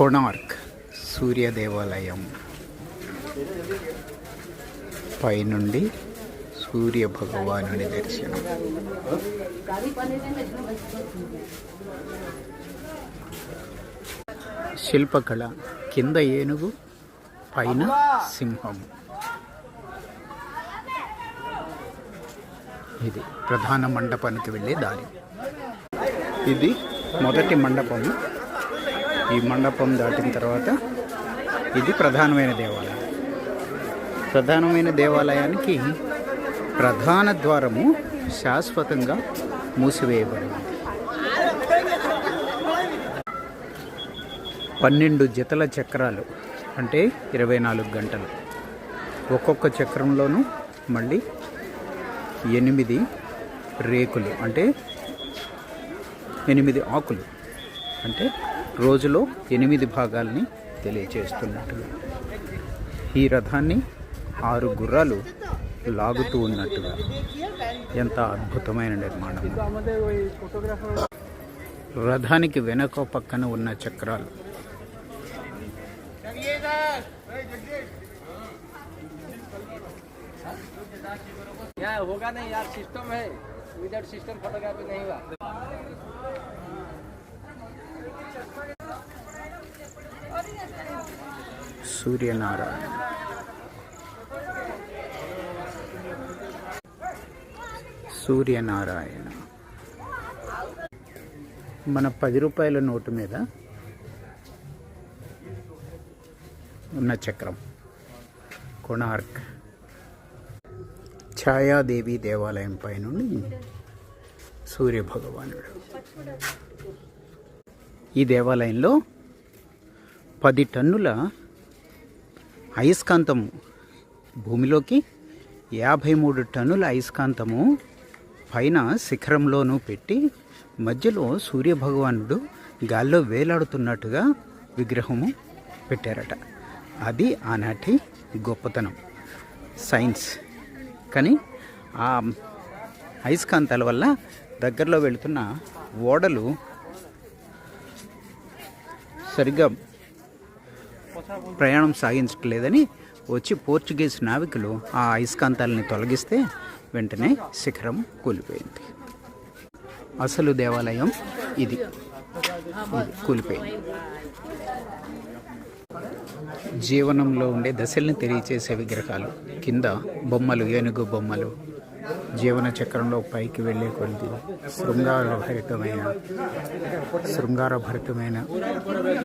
కోణార్క్ సూర్య దేవాలయం పైనుండి సూర్య భగవానుని దర్శనం. శిల్పకళ కింద ఏనుగు పైన సింహం. ఇది ప్రధాన మండపానికి వెళ్ళే దారి. ఇది మొదటి మండపం ఈ మండపం దాటిన తర్వాత ఇది ప్రధానమైన దేవాలయం. ప్రధానమైన దేవాలయానికి ప్రధాన ద్వారము శాశ్వతంగా మూసివేయబడింది. పన్నెండు జతల చక్రాలు అంటే ఇరవై నాలుగు గంటలు. ఒక్కొక్క చక్రంలోనూ మళ్ళీ ఎనిమిది రేకులు అంటే ఎనిమిది ఆకులు అంటే రోజులో ఎనిమిది భాగాల్ని తెలియచేస్తున్నట్టుగా ఈ రథాన్ని ఆరు గుర్రాలు లాగుతూ ఉన్నట్టుగా ఎంత అద్భుతమైన నిర్మాణం రథానికి వెనక పక్కన ఉన్న చక్రాలు यहाँ होगा नहीं यार सिस्टम है विदाउट सिस्टम फोटोग्राफी नहीं हुआ సూర్యనారాయణ. సూర్యనారాయణ. మన పది రూపాయల నోటు మీద ఉన్న చక్రం. కొనార్క్ ఛాయాదేవి దేవాలయం పై నుండి సూర్య భగవానుడు ఈ దేవాలయంలో పది టన్నుల అయస్కాంతము. భూమిలోకి యాభై మూడు టన్నుల అయస్కాంతము పైన శిఖరంలోనూ పెట్టి మధ్యలో సూర్య భగవానుడు గాల్లో వేలాడుతున్నట్టుగా విగ్రహము పెట్టారట. అది ఆనాటి గొప్పతనం. సైన్స్. కానీ ఆ అయస్కాంతాల వల్ల దగ్గరలో వెళుతున్న ఓడలు సరిగ్గా ప్రయాణం సాగించట్లేదని వచ్చి పోర్చుగీస్ నావికులు ఆ అయస్కాంతాలని తొలగిస్తే వెంటనే శిఖరం కూలిపోయింది. అసలు దేవాలయం ఇది. ఇది కూలిపోయింది. జీవనంలో ఉండే దశల్ని తెలియచేసే విగ్రహాలు. కింద బొమ్మలు ఏనుగు బొమ్మలు. జీవన చక్రంలో పైకి వెళ్ళే కొద్ది శృంగారభరితమైన శృంగారభరితమైన